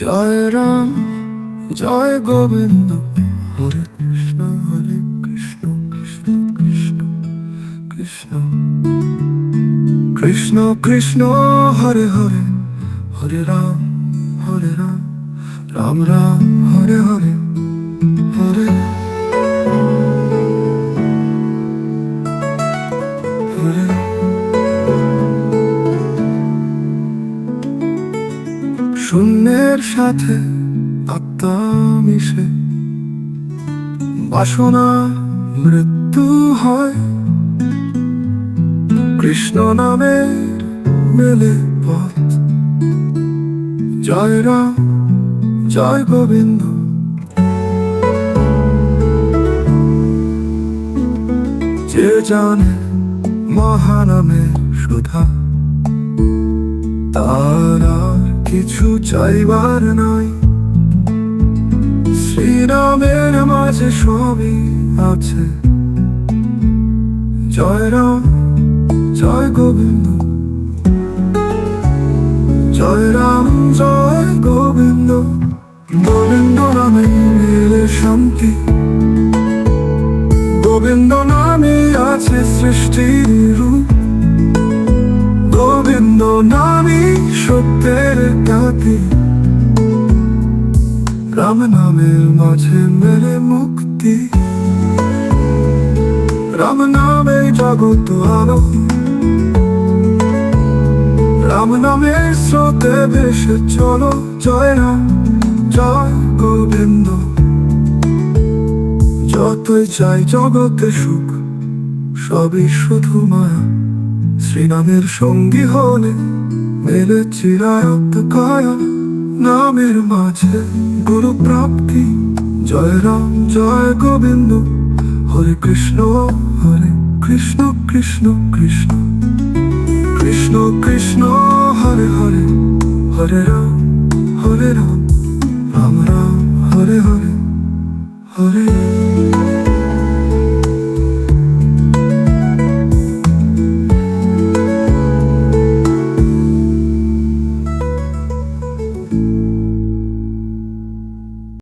জয় রাম জয় গোবিন্দ। হরে কৃষ্ণ হরে কৃষ্ণ কৃষ্ণ কৃষ্ণ কৃষ্ণ। কৃষ্ণ কৃষ্ণ, হরে হরে হরে রাম হরে রাম রাম রাম, হরে হরে হরে হরে শূন্যের সাথে আত্মা মিশে বাসনা মৃত্যু হয়। কৃষ্ণ নামের মেলে পথ। জয় রাম, জয় গোবিন্দ। যে জানে মহানামে সুধা, তার কিছু চাইবার নাই। শ্রীরামের মাঝে সবই আছে। জয় রাম, জয় গোবিন্দ। জয় রাম, জয় গোবিন্দ। গোবিন্দ নামে মেলে শান্তি। গোবিন্দ নামে আছে সৃষ্টির রূপ। গোবিন্দ নামে সত্যের খ্যাতি রাম নামের মাঝে মেলে মুক্তি। রাম নামে জগত আলো। রাম নামের স্রোতে ভেসে চলো, জয় রাম, জয় গোবিন্দ। যতই চাই জগতে সুখ, সবই শুধু মায়া। শ্রীরামের সঙ্গী হলে মেলে চিরায়ত কায়া নামের মাঝে গুরু প্রাপ্তি জয় রাম জয় গোবিন্দ হরে কৃষ্ণ হরে কৃষ্ণ কৃষ্ণ কৃষ্ণ কৃষ্ণ কৃষ্ণ হরে হরে হরে রাম হরে রাম রাম রাম হরে হরে হরে